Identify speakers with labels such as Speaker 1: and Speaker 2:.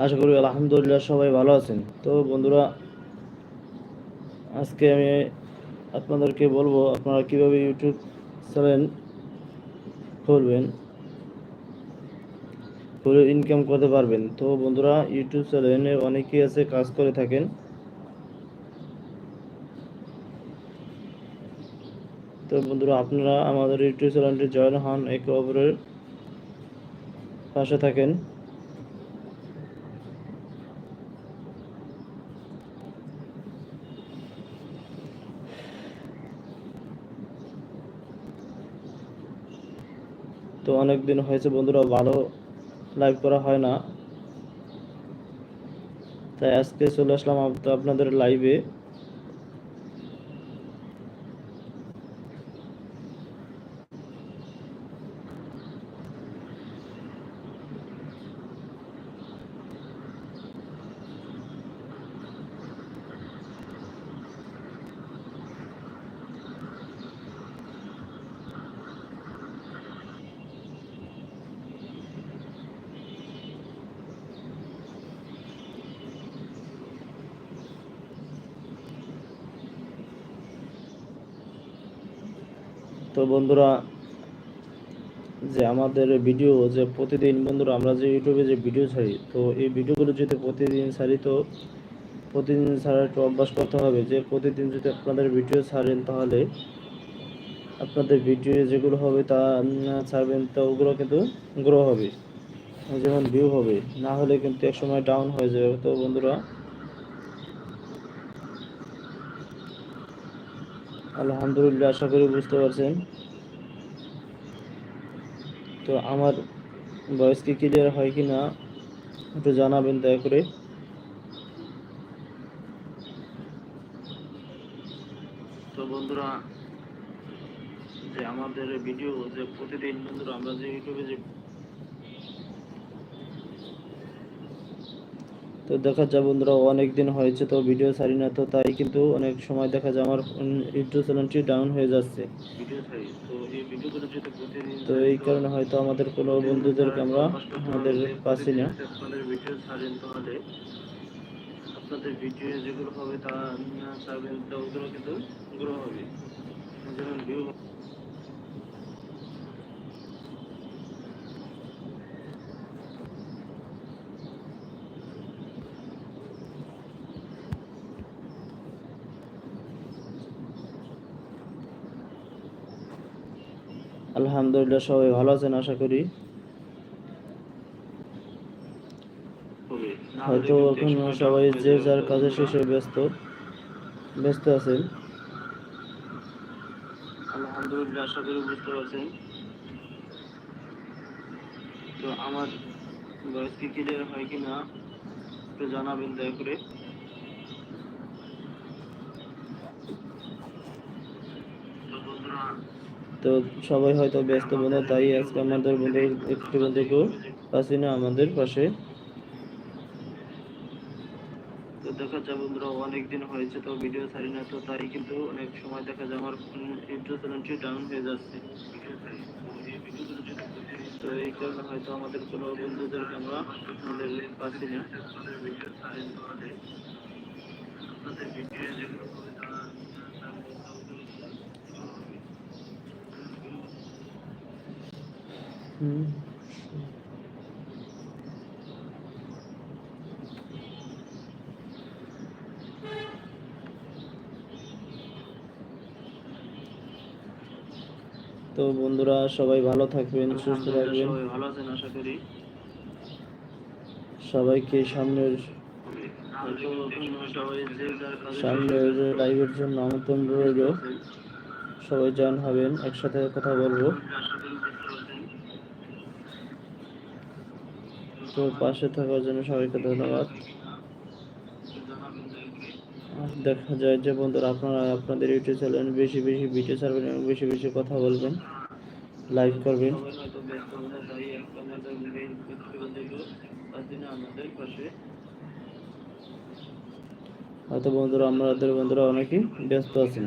Speaker 1: আশা করি আলহামদুলিল্লাহ সবাই ভালো আছেন। তো বন্ধুরা, আজকে আমি আপনাদেরকে বলব, আপনারা কীভাবে ইউটিউব চ্যানেল খুলবেন, খুলে ইনকাম করতে পারবেন। তো বন্ধুরা, ইউটিউব চ্যানেলে অনেকেই আছে, কাজ করে থাকেন। তো বন্ধুরা, আপনারা আমাদের ইউটিউব চ্যানেলটি জয়েন হন, একে অপরের পাশে থাকেন। তো অনেক দিন হয়েছে বন্ধুরা, ভালো লাইভ করা হয় না। তাই আজকে চলে আসলাম আপ- আপনাদের লাইভে তো বন্ধুরা, যে আমাদের ভিডিও যে প্রতিদিন বন্ধুরা আমরা যে ইউটিউবে যে ভিডিও ছাড়ি, তো এই ভিডিওগুলো যদি প্রতিদিন ছাড়ি, তো প্রতিদিন ছাড়ার একটু অভ্যাস করতে হবে যে প্রতিদিন যদি আপনাদের ভিডিও ছাড়েন তাহলে আপনাদের ভিডিও যেগুলো হবে তা ছাড়বেন, তো ওগুলো কিন্তু গ্রো হবে। যেমন ভিউ হবে, না হলে কিন্তু এক সময় ডাউন হয়ে যাবে। তো বন্ধুরা আলহামদুলিল্লাহ, আশা করি বুঝতে পারছেন। তো আমার ভয়েস কি ক্লিয়ার হয় কি না, একটু জানাবেন দয়া করে। তো বন্ধুরা, যে আমাদের ভিডিও যে প্রতিদিন বন্ধুরা আমরা যে ইউটিউবে যে তো দেখা যায় বন্ধুরা, অনেক দিন হয়েছে তো ভিডিও ছাড়ি না, তো তাই কিন্তু অনেক সময় দেখা যায় আমার ইউটিউব চ্যানেলটি ডাউন হয়ে যাচ্ছে। তো এই কারণে হয়তো আমাদের কোনো বন্ধুদেরকে আমরা আমাদের পাচ্ছি না। যেগুলো হবে তা কিন্তু আলহামদুলিল্লাহ, সবাই ভালো আছেন, আশা করি। হয়তো এখন সবাই যে যার কাজে শেষে ব্যস্ত ব্যস্ত আছেন। আমার বয়স কি হয় কিনা, একটু জানাবেন দয়া করে। তো সবাই হয়তো ব্যস্ত বন্ধু তাই আজকে আমাদের বন্ধু একটু বন্ধুকেও পাচ্ছি না আমাদের পাশে। দেখা যায় বন্ধুরা, অনেক দিন হয়েছে তো ভিডিও ছাড়ি না, তো তাই কিন্তু অনেক সময় দেখা যায় আমার ইউটিউব চ্যানেলটি ডাউন হয়ে যাচ্ছে। তো এই কারণে হয়তো আমাদের কোনো বন্ধুদেরকে আমরা পাচ্ছি না আপনাদের ভিডিও যেগুলো হবে তারা হুম তো বন্ধুরা সবাই ভালো থাকবেন সুস্থ থাকবেন সবাই ভালো আছেন আশা করি। সবাইকে সামনের সামনের লাইভের জন্য আমন্ত্রণ রইল। সবাই জয়েন হবেন একসাথে কথা বলব। তো পাশে থাকার জন্য সবাইকে ধন্যবাদ। দেখা যায় যে বন্ধুরা, আপনারা আপনাদের ইউটিউব চ্যানেল বেশি বেশি ভিডিও ছাড়বেন এবং বেশি বেশি কথা বলবেন। লাইভ করবেন। হয়তো বন্ধুরা, আমাদের বন্ধুরা অনেকেই ব্যস্ত আছেন।